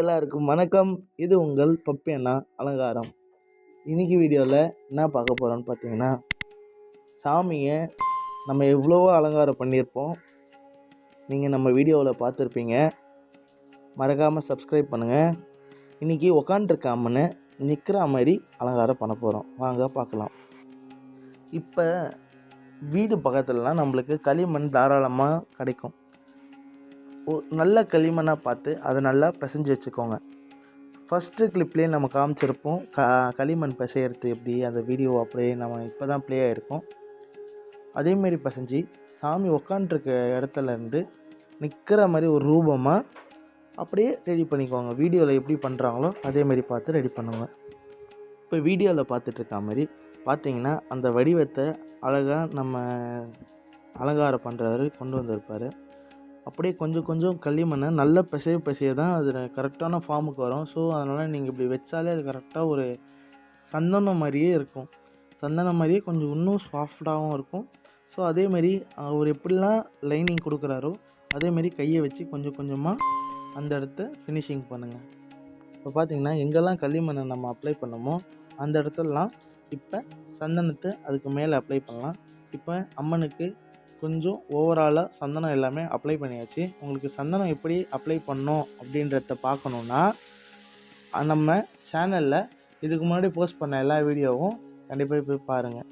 எல்லாருக்கும் வணக்கம். இது உங்கள் பப்பி அண்ணா அலங்காரம். இன்னைக்கு வீடியோவில் என்ன பார்க்க போகிறோன்னு பார்த்தீங்கன்னா சாமியை நம்ம எவ்வளவோ அலங்காரம் பண்ணியிருப்போம். நீங்கள் நம்ம வீடியோவில் பார்த்துருப்பீங்க. மறக்காமல் சப்ஸ்கிரைப் பண்ணுங்கள் இன்றைக்கி உக்காண்ட்ருக்க நிற்கிற மாதிரி அலங்காரம் பண்ண போகிறோம் வாங்க பார்க்கலாம். இப்போ வீடு பக்கத்துலலாம் நம்மளுக்கு களிமண் தாராளமாக கிடைக்கும். நல்ல களிமண்ணாக பார்த்து அதை நல்லா பிசைஞ்சு வச்சுக்கோங்க. ஃபஸ்ட்டு கிளிப்லேயே நம்ம காமிச்சிருப்போம் க களிமண் பிசையிறது எப்படி அந்த வீடியோ அப்படியே நம்ம இப்போ தான் ப்ளே ஆகிருக்கோம் அதேமாரி பிசைஞ்சு சாமி உக்காண்ட்ருக்க இடத்துலேருந்து நிற்கிற மாதிரி ஒரு ரூபமாக அப்படியே ரெடி பண்ணிக்கோங்க. வீடியோவில் எப்படி பண்ணுறாங்களோ அதேமாரி பார்த்து ரெடி பண்ணுங்க. இப்போ வீடியோவில் பார்த்துட்டு இருக்க மாதிரி பார்த்தீங்கன்னா அந்த வடிவத்தை அழகாக நம்ம அலங்காரம் பண்ணுறவர் கொண்டு வந்திருப்பார். அப்படியே கொஞ்சம் கொஞ்சம் களிமண்ணை நல்ல பிசைய பிசைய தான் அது கரெக்டான ஃபார்முக்கு வரும். ஸோ அதனால் நீங்கள் இப்படி வச்சாலே அது கரெக்டாக ஒரு சந்தனம் மாதிரியே இருக்கும். சந்தனம் மாதிரியே கொஞ்சம் இன்னும் சாஃப்டாகவும் இருக்கும். ஸோ அதேமாரி அவர் எப்படிலாம் லைனிங் கொடுக்குறாரோ அதேமாரி கையை வச்சு கொஞ்சம் கொஞ்சமாக அந்த இடத்த ஃபினிஷிங் பண்ணுங்கள் இப்போ பார்த்திங்கன்னா எங்கெல்லாம் களிமண்ணை நம்ம அப்ளை பண்ணோமோ அந்த இடத்துலலாம் இப்போ சந்தனத்தை அதுக்கு மேலே அப்ளை பண்ணலாம். இப்போ அம்மனுக்கு கொஞ்சம் ஓவராலாக சந்தனம் எல்லாமே அப்ளை பண்ணியாச்சு. உங்களுக்கு சந்தனம் எப்படி அப்ளை பண்ணோம் அப்படின்றத பார்க்கணுன்னா நம்ம சேனலில் இதுக்கு முன்னாடி போஸ்ட் பண்ண எல்லா வீடியோவும் கண்டிப்பாக போய் பாருங்கள்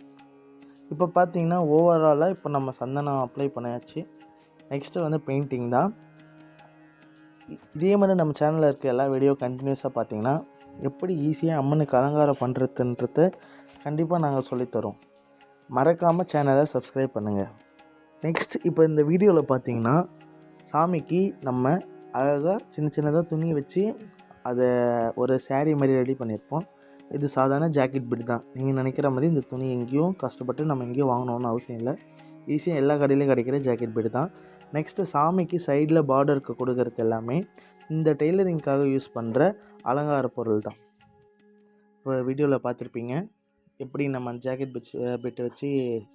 இப்போ பார்த்தீங்கன்னா ஓவராலாக இப்போ நம்ம சந்தனம் அப்ளை பண்ணியாச்சு. நெக்ஸ்ட்டு வந்து பெயிண்டிங் தான். இதே மாதிரி நம்ம சேனலில் இருக்க எல்லா வீடியோ கண்டினியூஸாக பார்த்தீங்கன்னா எப்படி ஈஸியாக அம்மனுக்கு அலங்காரம் பண்ணுறதுன்றத கண்டிப்பாக நாங்கள் சொல்லித்தரோம் மறக்காமல் சேனலை சப்ஸ்கிரைப் பண்ணுங்கள் நெக்ஸ்ட் இப்போ இந்த வீடியோவில் பார்த்தீங்கன்னா சாமிக்கு நம்ம அழகாக சின்ன சின்னதாக துணி வச்சு அதை ஒரு சேரீ மாதிரி ரெடி பண்ணியிருப்போம் இது சாதாரண ஜாக்கெட் பிட் தான். நீங்கள் நினைக்கிற மாதிரி இந்த துணி எங்கேயும் கஷ்டப்பட்டு நம்ம எங்கேயும் வாங்கணும்னு அவசியம் இல்லை. ஈஸியாக எல்லா கடையிலையும் கிடைக்கிற ஜாக்கெட் பிட் தான். நெக்ஸ்ட்டு சாமிக்கு சைடில் பார்டருக்கு கொடுக்கறது எல்லாமே இந்த டெய்லரிங்க்காக யூஸ் பண்ணுற அலங்கார பொருள் தான். இப்போ வீடியோவில் பார்த்துருப்பீங்க எப்படி நம்ம ஜாக்கெட் பிட்ஸ் பிட்டு வச்சு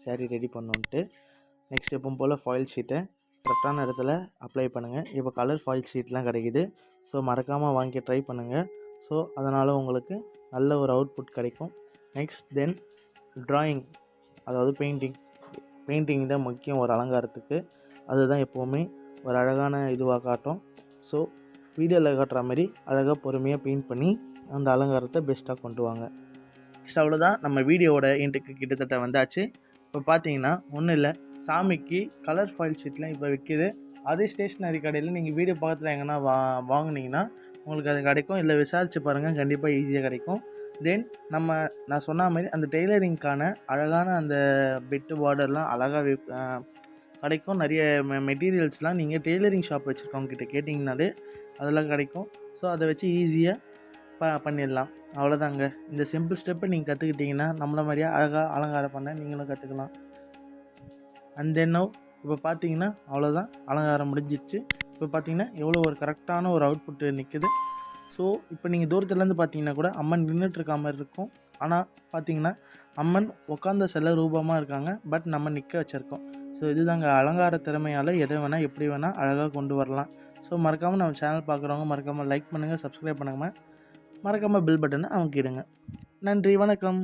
சேரீ ரெடி பண்ணோன்ட்டு நெக்ஸ்ட் எப்பவும் போல் ஃபாயில் ஷீட்டை கரெக்டான இடத்துல அப்ளை பண்ணுங்கள் இப்போ கலர் ஃபாயில் ஷீட்லாம் கிடைக்குது. ஸோ மறக்காமல் வாங்கி ட்ரை பண்ணுங்கள் ஸோ அதனால் உங்களுக்கு நல்ல ஒரு அவுட்புட் கிடைக்கும். நெக்ஸ்ட் தென் ட்ராயிங் அதாவது பெயிண்டிங் பெயிண்டிங் தான் முக்கியம் ஒரு அலங்காரத்துக்கு. அதுதான் எப்போவுமே ஒரு அழகான இதுவாக காட்டும். ஸோ வீடியோவில் காட்டுற மாதிரி அழகாக பொறுமையாக பெயிண்ட் பண்ணி அந்த அலங்காரத்தை பெஸ்ட்டாக கொண்டு வாங்க. நெக்ஸ்ட் அவ்வளோதான் நம்ம வீடியோவோட இன்ட்டுக்கு கிட்டத்தட்ட வந்தாச்சு. இப்போ பார்த்தீங்கன்னா ஒன்றும் இல்லை. சாமிக்கு கலர் ஃபைல் ஷீட்லாம் இப்போ விற்கிது அதே ஸ்டேஷ்னரி கடையில் நீங்கள் வீடியோ பக்கத்தில் எங்கன்னா வா வாங்குனீங்கன்னா உங்களுக்கு அது கிடைக்கும். இல்லை விசாரித்து பாருங்கள் கண்டிப்பாக ஈஸியாக கிடைக்கும். தென் நம்ம நான் சொன்ன மாதிரி அந்த டெய்லரிங்க்கான அழகான அந்த பெட்டு பார்டர்லாம் அழகாக கிடைக்கும். நிறைய மெட்டீரியல்ஸ்லாம் நீங்கள் டெய்லரிங் ஷாப் வச்சுருக்கவங்க கிட்ட கேட்டிங்கனாலே அதெல்லாம் கிடைக்கும். ஸோ அதை வச்சு ஈஸியாக ப பண்ணிடலாம். அவ்வளோதாங்க இந்த சிம்பிள் ஸ்டெப்பை நீங்கள் கற்றுக்கிட்டிங்கன்னா நம்மள மாதிரியே அழகாக அலங்காரம் பண்ண நீங்களும் கற்றுக்கலாம் அண்ட் தென் நவ் இப்போ பார்த்தீங்கன்னா அவ்வளோதான் அலங்காரம் முடிஞ்சிடுச்சு இப்போ பார்த்தீங்கன்னா எவ்வளோ ஒரு கரெக்டான ஒரு அவுட்புட் நிற்குது ஸோ இப்போ நீங்கள் தூரத்துலேருந்து பார்த்தீங்கன்னா கூட அம்மன் நின்றுட்டு மாதிரி இருக்கும். ஆனால் பார்த்தீங்கன்னா அம்மன் உட்காந்த சில ரூபமாக இருக்காங்க. பட் நம்ம நிற்க வச்சுருக்கோம். ஸோ இதுதாங்க அலங்கார திறமையால் எதை வேணால் எப்படி வேணால் அழகாக கொண்டு வரலாம். ஸோ மறக்காமல் நம்ம சேனல் பார்க்குறவங்க மறக்காமல் லைக் பண்ணுங்கள் சப்ஸ்கிரைப் பண்ணுங்கள் மறக்காமல் பில் பட்டனை இடுங்க நன்றி வணக்கம்.